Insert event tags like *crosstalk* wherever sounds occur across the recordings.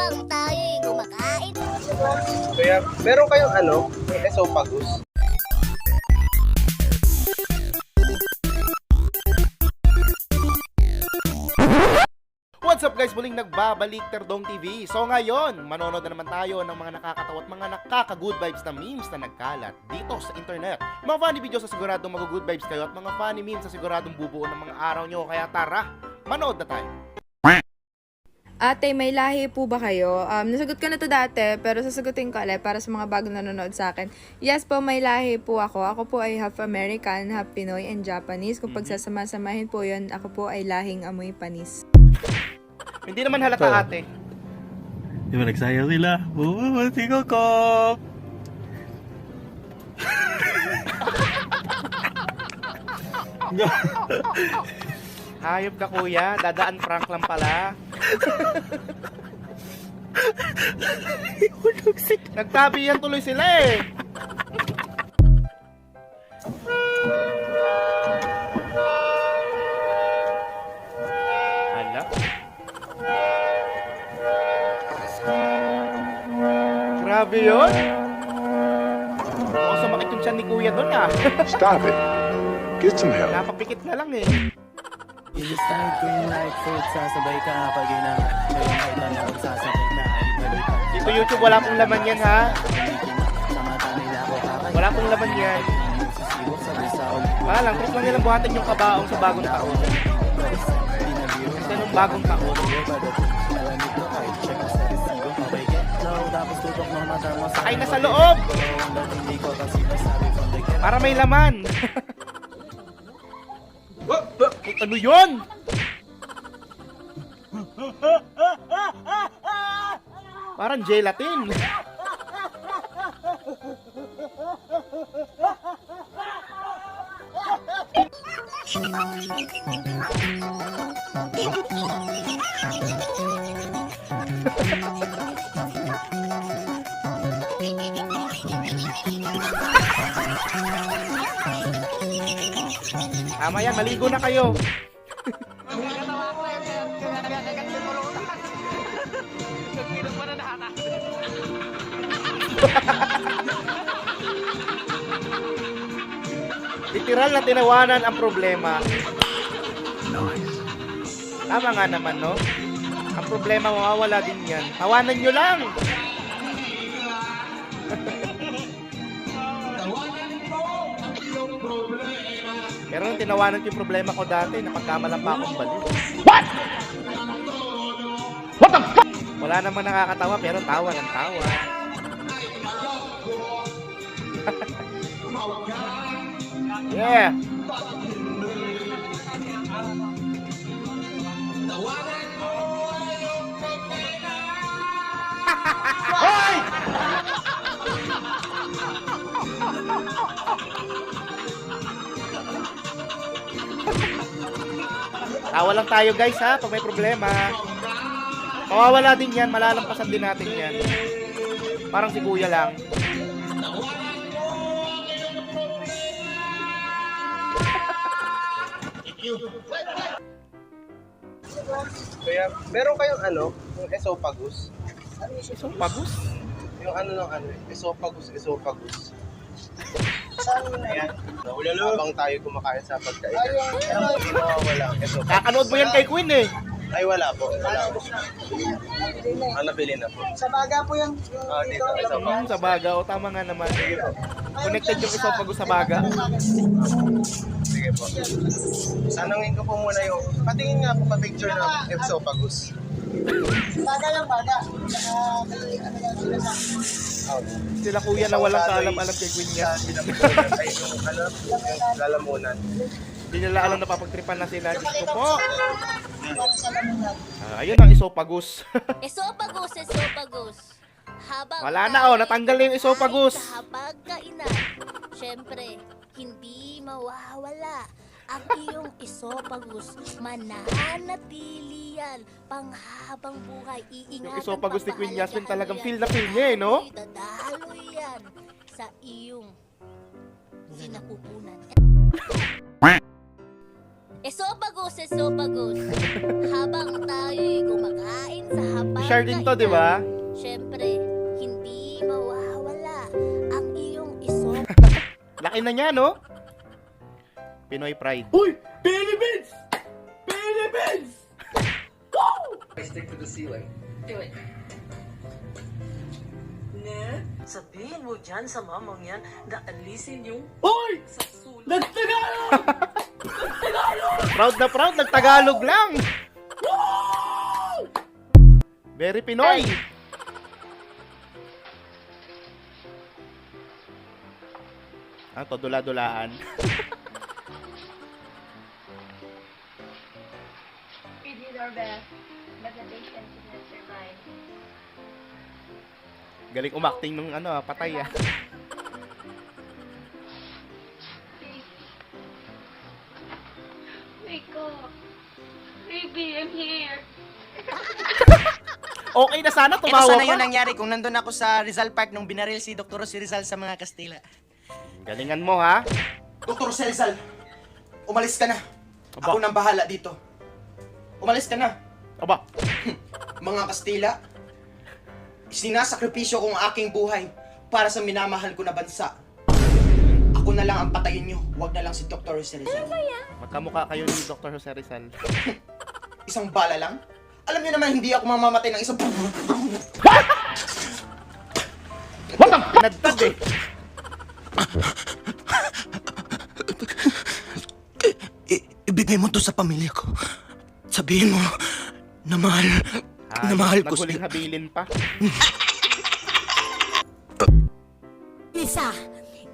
habang tayo'y kumakain. Kaya, meron kayong ano, esophagus. What's up guys? Muling nagbabalik Terdong TV. So ngayon, manonood na naman tayo ng mga nakakatawa at mga nakaka-good vibes na memes na nagkalat dito sa internet. Mga funny videos sa siguradong mag-good vibes kayo at mga funny memes sa siguradong bubuo ng mga araw nyo. Kaya tara, manood na tayo. Ate, may lahi po ba kayo? Um, nasagot ko na to dati, pero sasagutin ko ulit para sa mga bagong nanonood sa akin. Yes po, may lahi po ako. Ako po ay half American, half Pinoy, and Japanese. Kung pagsasama-samahin po yun, ako po ay lahing amoy panis. Hindi naman halata Ito. ate. Di ba nagsayaw sila? Oo, si Kokop! Hayop ka kuya, dadaan prank lang pala. Nagtabi yan tuloy sila eh. Hala. Grabe yun. Mukhang sumakit yung tiyan ni kuya doon ah. Stop it. Get some help. Napapikit na lang eh. I-decide ko yung like food, sasabay ka pag ina Ngayon ay tanong, sasabay na ay balikan Dito YouTube, wala pong laman yan ha. Sa Wala pong laman yan. Sa Wala lang, trip lang nilang buhatin yung kabaong sa bagong taon. Kasi nung bagong taon. Kahit sa sa Sakay na sa loob! Para may laman. *laughs* ano yun? Parang gelatin. *laughs* Tama yan, maligo na kayo. Literal na tinawanan ang problema. Tama nga naman, no? Ang problema mawawala din yan. Tawanan nyo lang! *laughs* Pero nung tinawanan ko yung problema ko dati, napagkamalan pa akong baliw. What? What the fuck? Wala namang nakakatawa pero tawa ng tawa. *laughs* yeah. Tawa lang tayo guys ha, pag may problema. Mawawala din yan, malalampasan din natin yan. Parang si kuya lang. Kaya, meron kayong ano, yung esophagus. So, pagus. Yung ano ng ano, esophagus, esophagus. Ayan. Habang tayo kumakain sa pagkain. Hindi ang esophagus. Kakanood mo yan kay Queen eh. Ay, wala po. Wala po. Ah, nabili na po. Sa baga po yung, Ah, dito, esophagus. Hmm, sa baga, o tama nga naman. Connected yung esophagus sa baga. Sige po. Tanungin ko po muna yung, patingin nga po pa-picture ng esophagus. baga lang baga. Saka may ano lang sila sa Oh. Sila kuya na walang kaalam-alam kay Queen pinapicture ay yung ano, yung lalamunan. Hindi nila alam na papagtripan na sila. Diyos ko po. Ah, ayun ang esophagus. *laughs* Esophagus, esophagus. Habang Wala na, oh, natanggal na yung esophagus. Sa hapagkainan, syempre, hindi mawawala ang iyong esophagus. Mananatili yan panghabang buhay. Iingatan Yung esophagus ni Queen Yasmin talagang feel na feel niya eh, no? Dadaloy yan sa iyong sinapupunan. Esophagus, esophagus. Habang tayo'y kumakain sa hapag share din to, di ba? Siyempre, hindi mawawala ang iyong iso Laki na niya, no? Pinoy Pride. Uy! Philippines! Philippines! Sabihin mo dyan sa mamang yan na alisin yung Uy! sa sulat. Nagtagalog! Proud na proud, nagtagalog lang. Very Pinoy. Ah, to dula-dulaan. *laughs* our best, but the patient did not survive. Galing umakting nung ano, ah, patay ah. Wake up! Baby, I'm here! *laughs* Okay na sana, Ito tumawa sana pa. yun nangyari kung nandun ako sa Rizal Park nung binaril si Dr. si Rizal sa mga Kastila. Galingan mo ha. Dr. si Rizal, umalis ka na. Aba. Ako nang bahala dito. Umalis ka na. Aba, *laughs* Mga Kastila, sinasakripisyo ko ang aking buhay para sa minamahal ko na bansa. Ako na lang ang patayin nyo, huwag na lang si Dr. si Rizal. magkamukha kayo ni Dr. Jose Rizal. *laughs* Isang bala lang? Alam niyo naman hindi ako mamamatay ng isang... Pinadtad *laughs* eh. I- ibigay mo to sa pamilya ko. Sabihin mo na mahal, na mahal ko Naghuling sila. habilin pa. Ginisa,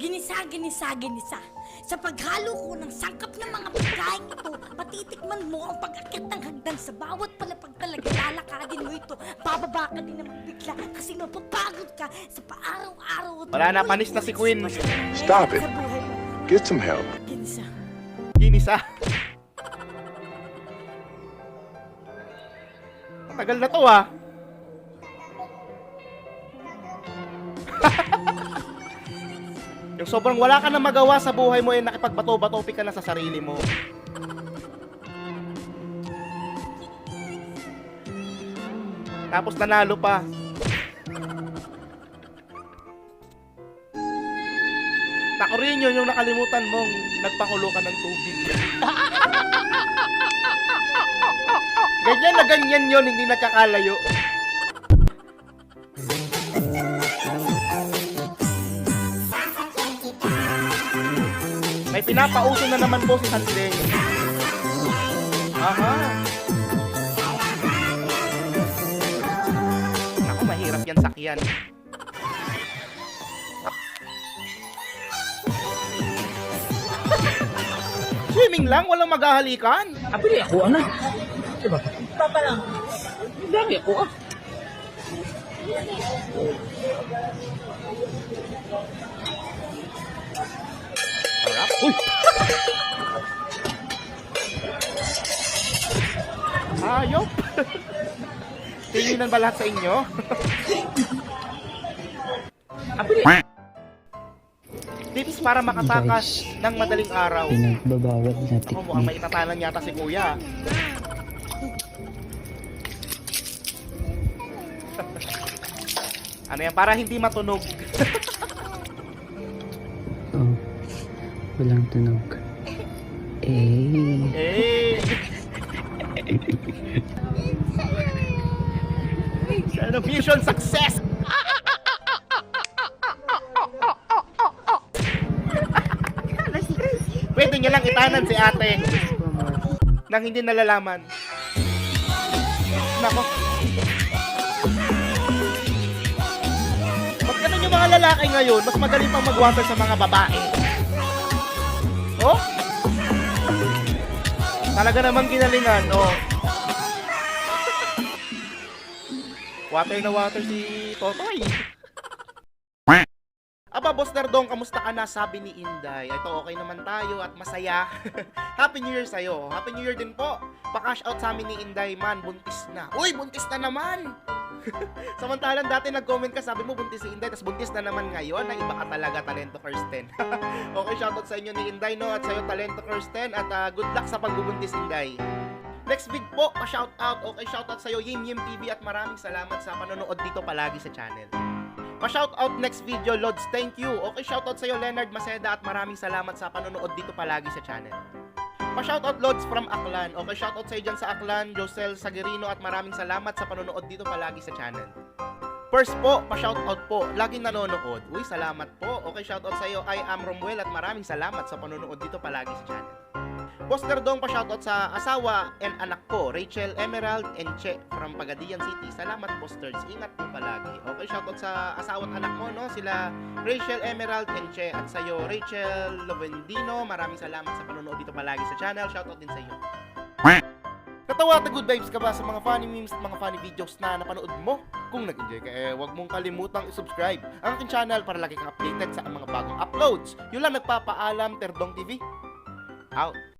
ginisa, ginisa, ginisa. Sa paghalo ko ng sangkap ng mga pagkain ito, patitikman mo ang pag-akit ng hagdan sa bawat palapag talaga lalakadin mo ito. Bababa ka din naman bigla kasi mapapagod ka sa paaraw-araw. Wala na, panis na si Queen. Stop it. Get some help. Ginisa. Ginisa. Tagal na to ah. *laughs* Yung sobrang wala ka na magawa sa buhay mo eh nakipagbato-batopi ka na sa sarili mo. Tapos nanalo pa. Rin yun yung nakalimutan mong nagpakulo ka ng tubig. *laughs* ganyan na ganyan yon hindi nagkakalayo. May pinapauso na naman po si Sandre. Aha. Naku, mahirap yan sakyan. Swimming lang, walang maghahalikan. Apili ako, ano? Diba? Papa lang. Lagi ako, ah. Harap. Uy! Ayop! *laughs* Tinginan ba lahat sa inyo? *laughs* Apili. Tips para makatakas ng madaling araw. Pinagbabawat na Ako mukhang may itatanan yata si kuya. Ano yan? Para hindi matunog. *laughs* Oh, walang tunog. Eh. Eh! Sana mission success! Pwede niya lang itanan si ate nang hindi nalalaman. Nako. Lalaki ngayon, mas magaling pang mag-water sa mga babae. Oh? Talaga namang ginalingan, oh. Water na water si Totoy. Aba, Boss Nerdong, kamusta ka na? Sabi ni Inday. Ito, okay naman tayo at masaya. *laughs* Happy New Year sa'yo. Happy New Year din po. Pa-cash out sa amin ni Inday, man, buntis na. Uy, buntis na naman! *laughs* Samantalang dati nag-comment ka, sabi mo buntis si Inday, tapos buntis na naman ngayon. Ang iba ka talaga, Talento Kirsten. *laughs* okay, shoutout sa inyo ni Inday, no? At sa'yo, Talento Kirsten. At ah, good luck sa pagbubuntis, Inday. Next vid po, pa-shoutout. Okay, shoutout sa'yo, Yim Yim TV at maraming salamat sa panonood dito palagi sa channel. Pa-shoutout next video, Lods, thank you. Okay, shoutout sa'yo, Leonard Maceda at maraming salamat sa panonood dito palagi sa channel. Pa-shoutout Lods from Aklan. Okay, shoutout sa'yo dyan sa Aklan, Josel Sagerino at maraming salamat sa panonood dito palagi sa channel. First po, pa-shoutout po, laging nanonood. Uy, salamat po. Okay, shoutout sa'yo, I am Romuel at maraming salamat sa panonood dito palagi sa channel. Poster dong pa shoutout sa asawa and anak ko, Rachel Emerald and Che from Pagadian City. Salamat posters. Ingat po palagi. Okay, shoutout sa asawa at anak mo, no? Sila Rachel Emerald and Che at sa iyo Rachel Lovendino. Maraming salamat sa panonood dito palagi sa channel. Shoutout din sa iyo. Natawa at good vibes ka ba sa mga funny memes at mga funny videos na napanood mo? Kung nag-enjoy ka, eh, huwag mong kalimutang i-subscribe ang aking channel para lagi kang updated sa mga bagong uploads. Yun lang nagpapaalam, Terdong TV. Out.